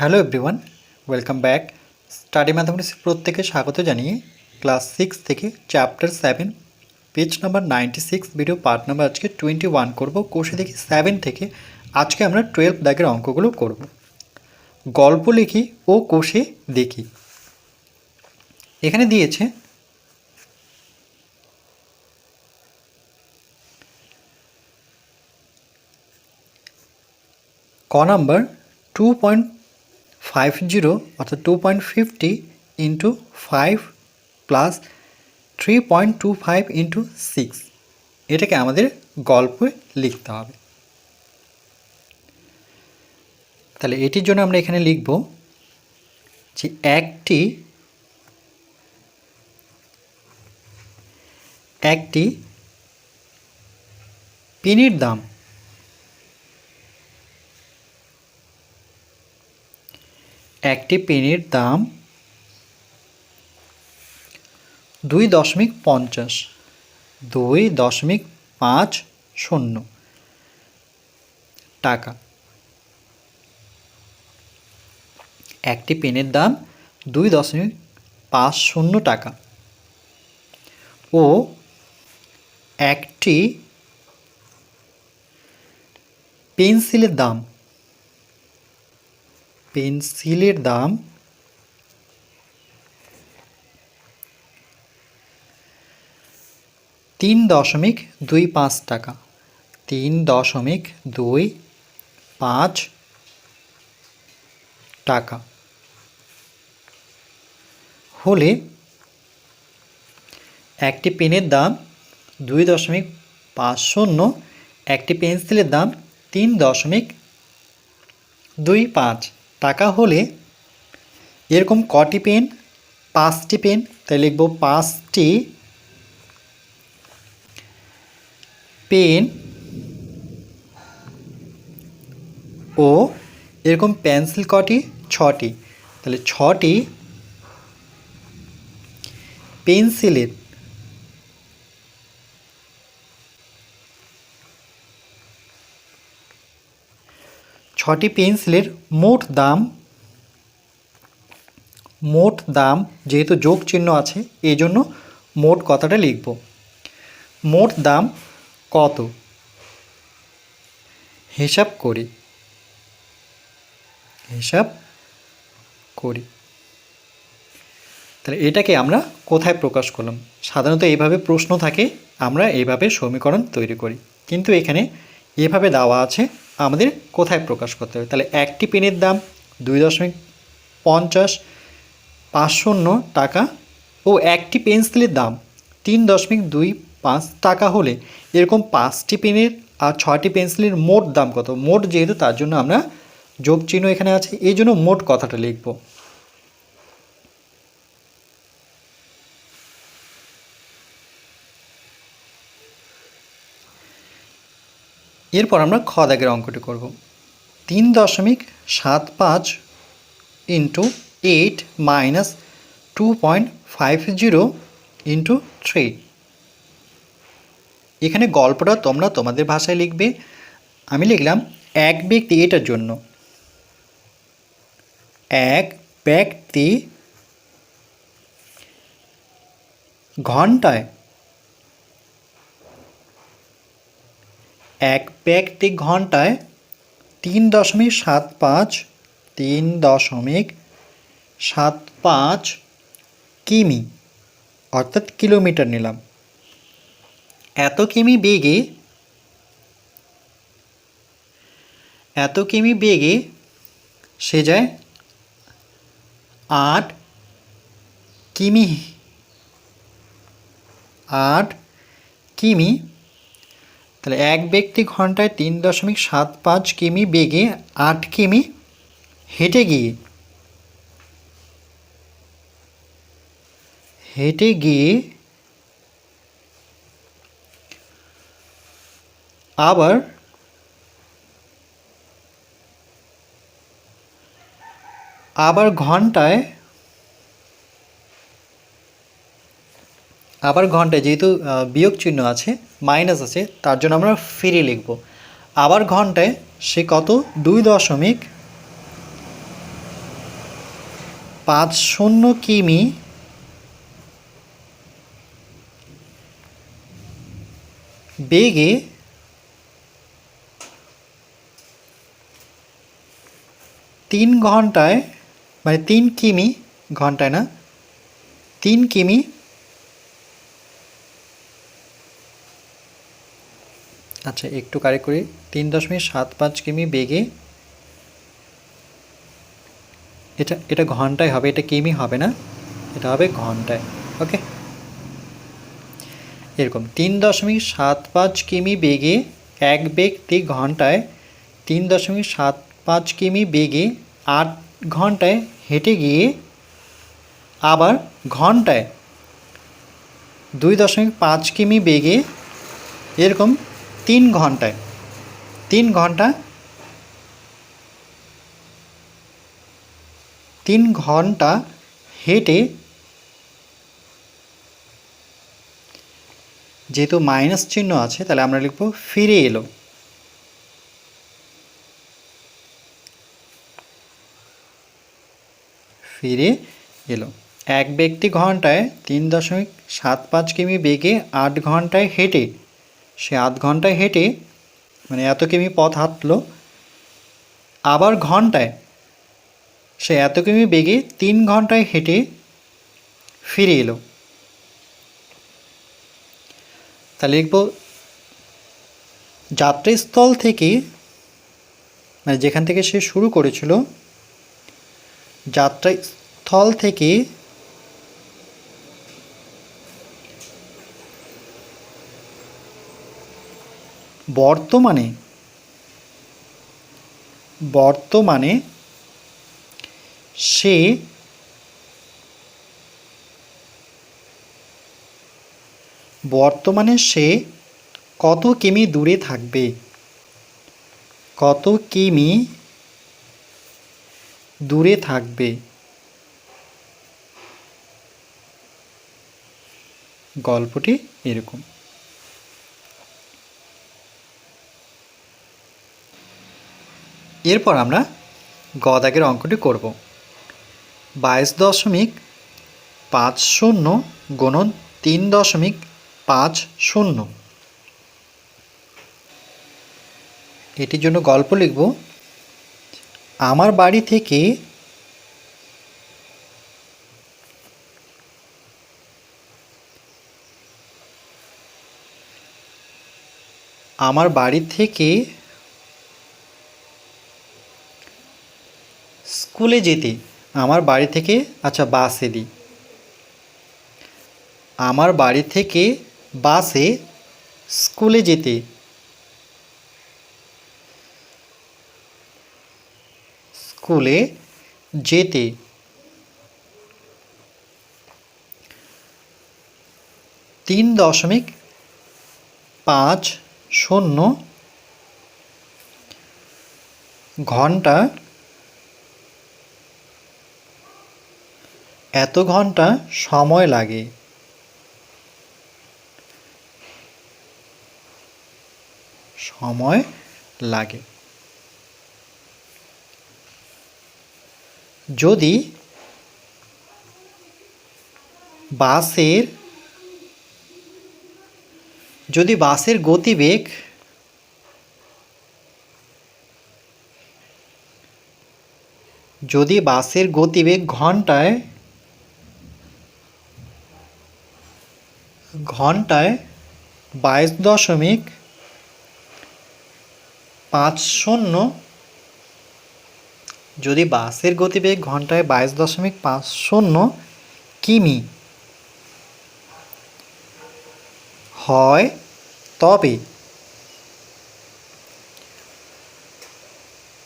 Hello everyone welcome back study mathematics প্রত্যেকে স্বাগত জানিয়ে ক্লাস সিক্স থেকে chapter seven page number ninety six video part number আজকে twenty one করব। কোষে দেখি সেভেন থেকে আজকে আমরা টুয়েলভ দাগের অঙ্কগুলো করব। গল্প লিখি ও কোষে দেখি। এখানে দিয়েছে, ক number two point five zero অর্থাৎ two point fifty into five plus three point two five into six এটাকে আমাদের গল্পে লিখতে হবে। তাহলে এটির জন্য আমরা এখানে লিখব যে একটি একটি পেনির দাম একটি পেনের দাম দুই দশমিক পঞ্চাশ, দুই দশমিক পাঁচ শূন্য টাকা। একটি পেনের দাম দুই দশমিক পাঁচ শূন্য টাকা। ও একটি পেন্সিলের দাম পেন্সিলের দাম? তিন দশমিক দুই পাঁচ টাকা। তিন দশমিক দুই পাঁচ টাকা। হলে একটি পেনের দাম দুই দশমিক পাঁচ শূন্য, একটি পেন্সিলের দাম তিন দশমিক দুই পাঁচ। টাকা হলে এরকম কটি পেন? পাঁচটি পেন। তাই লিখব পাঁচটি পেন ও এরকম পেন্সিল কটি? ছটি। তাহলে ছটি পেন্সিলের ছটি পেন্সিলের মোট দাম মোট দাম যেহেতু যোগ চিহ্ন আছে এই জন্য মোট কথাটা লিখব। মোট দাম কত? হিসাব করি। হিসাব করি। তাহলে এটাকে আমরা কোথায় প্রকাশ করলাম? সাধারণত এইভাবে প্রশ্ন থাকে, আমরা এইভাবে সমীকরণ তৈরি করি। কিন্তু এখানে এভাবে দেওয়া আছে আমাদের কোথায় প্রকাশ করতে হবে? তাহলে একটি পেনের দাম দুই দশমিক পঞ্চাশ, পাঁচ শূন্য টাকা ও একটি পেন্সিলের দাম তিন দশমিক দুই পাঁচ টাকা হলে এরকম পাঁচটি পেনের আর ছয়টি পেন্সিলের মোট দাম কত? মোট যেহেতু তার জন্য আমরা যোগ চিহ্ন এখানে আছে, এই জন্য মোট কথাটা লিখব। এরপর আমরা খ দাগের অঙ্কটি করব। তিন দশমিক সাত পাঁচ into eight minus two point five zero into three. এখানে গল্পটা তোমরা তোমাদের ভাষায় লিখবে। আমি লিখলাম এক ব্যক্তি এটার জন্য। এক ব্যক্তি ঘন্টায় এক ব্যক্তি ঘন্টায় তিন দশমিক সাত পাঁচ, তিন দশমিক সাত পাঁচ কিমি, অর্থাৎ কিলোমিটার নিলাম। এত কিমি বেগে, এত কিমি বেগে সে যায় আট কিমি আট কিমি তাহলে এক ব্যক্তি ঘন্টায় তিন দশমিক সাত পাঁচ কিমি বেগে আট কিমি হেঁটে গিয়ে হেঁটে গিয়ে আবার আবার ঘন্টায় আবার ঘন্টায় যেহেতু বিয়োগ চিহ্ন আছে মাইনাস আছে, তার জন্য আমরা ফিরে লিখব। আবার ঘন্টায় সে কত? দুই দশমিক পাঁচ শূন্য কিমি বেগে তিন ঘন্টায় মানে তিন কিমি, ঘন্টায় না, তিন কিমি আচ্ছা একটু কারেক্ট করি। তিন দশমিক সাত পাঁচ কিমি বেগে। এটা এটা ঘন্টায় হবে, এটা কিমি হবে না। এটা হবে ঘন্টায়, ওকে? এরকম, তিন দশমিক সাত পাঁচ কিমি বেগে এক ব্যক্তি ঘন্টায়, তিন দশমিক সাত পাঁচ কিমি বেগে আট ঘন্টায় হেঁটে গিয়ে আবার ঘন্টায় দুই দশমিক পাঁচ কিমি বেগে, এরকম তিন ঘন্টায়। তিন ঘণ্টা? তিন ঘণ্টা হেঁটে যেহেতু মাইনাস চিহ্ন আছে, তাহলে আমরা লিখব ফিরে এলো। ফিরে এলো। এক ব্যক্তি ঘন্টায় তিন দশমিক সাত পাঁচ কিমি বেগে আট ঘন্টায় হেঁটে সে আধ ঘন্টায় হেঁটে মানে এত কিমি পথ হাঁটলো, আবার ঘন্টায় সে এত কিমি বেগে তিন ঘন্টায় হেঁটে ফিরে এলো। তাহলে লিখব, যাত্রাস্থল থেকে মানে যেখান থেকে সে শুরু করেছিল, যাত্রাস্থল থেকে বর্তমানে বর্তমানে সে বর্তমানে সে কত কিমি দূরে থাকবে? কত কিমি দূরে থাকবে? গল্পটি এরকম। এরপর আমরা গদাগের অঙ্কটি করব। বাইশ দশমিক পাঁচ শূন্য গুণন তিন দশমিক পাঁচ শূন্য। এটির জন্য গল্প লিখব। আমার বাড়ি থেকে আমার বাড়ি থেকে স্কুলে যেতে আমার বাড়ি থেকে আচ্ছা বাসে দিই। আমার বাড়ি থেকে বাসে স্কুলে যেতে। স্কুলে যেতে। তিন দশমিক পাঁচ শূন্য ঘণ্টা এত ঘণ্টা সময় লাগে। সময় লাগে। যদি বাসের যদি বাসের গতিবেগ যদি বাসের গতিবেগ ঘন্টায় ঘন্টায় বাইশ দশমিক পাঁচ শূন্য। যদি বাসের গতিবেগ ঘন্টায় বাইশ দশমিক পাঁচ শূন্য কিমি হয়, তবে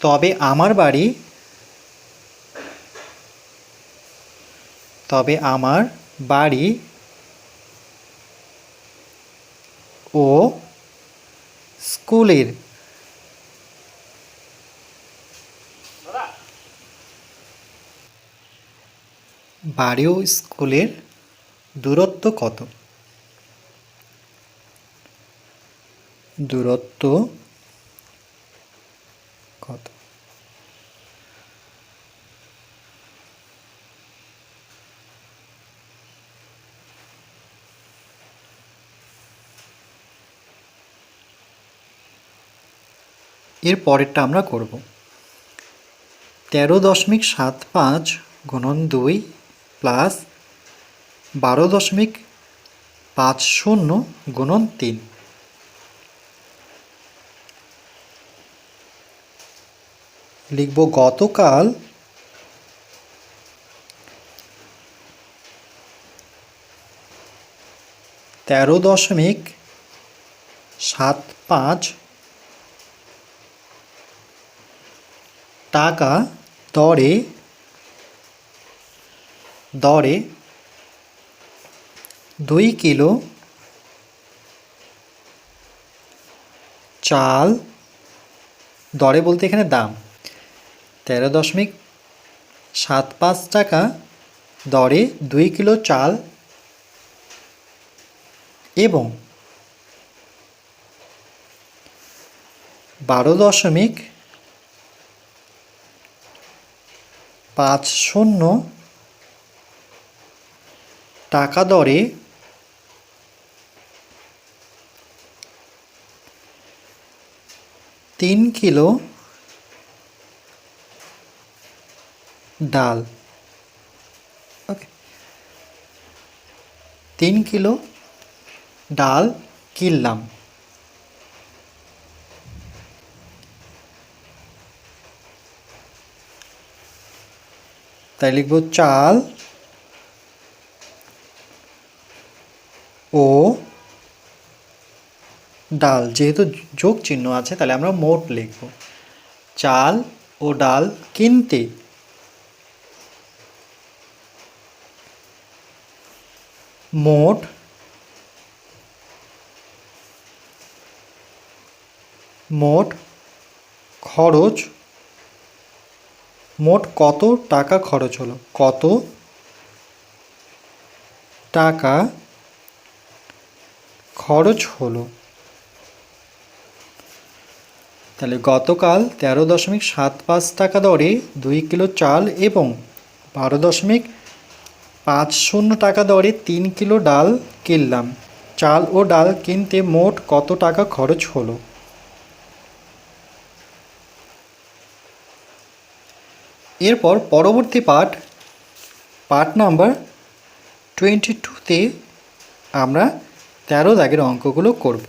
তবে আমার বাড়ি, তবে আমার বাড়ি ও স্কুলের বাড়ি ও স্কুলের দূরত্ব কত? দূরত্ব কত? এর পরেরটা আমরা করব। তেরো দশমিক সাত পাঁচ গুণন দুই প্লাস বারো দশমিক পাঁচ শূন্য গুণন তিন। লিখব গতকাল তেরো দশমিক সাত পাঁচ টাকা দরে দরে, দুই কিলো, চাল, দরে বলতে এখানে দাম, তেরো দশমিক সাত পাঁচ টাকা, দরে দুই কিলো চাল এবং বারো দশমিক পাঁচ শূন্য টাকা দরে তিন কিলো ডাল। ওকে তিন কিলো ডাল কিনলাম। তাই লিখব চাল ও ডাল। যেহেতু যোগ চিহ্ন আছে, তাহলে আমরা মোট লিখব। চাল ও ডাল কিনতে। মোট মোট খরচ মোট কত টাকা খরচ হলো? কত টাকা খরচ হলো? তাহলে গতকাল তেরো দশমিক সাত পাঁচ টাকা দরে দুই কিলো চাল এবং বারো দশমিক পাঁচ শূন্য টাকা দরে তিন কিলো ডাল কিনলাম। চাল ও ডাল কিনতে মোট কত টাকা খরচ হলো? এরপর পরবর্তী পার্ট পার্ট নাম্বার টোয়েন্টি টুতে আমরা তেরো দাগের অঙ্কগুলো করব।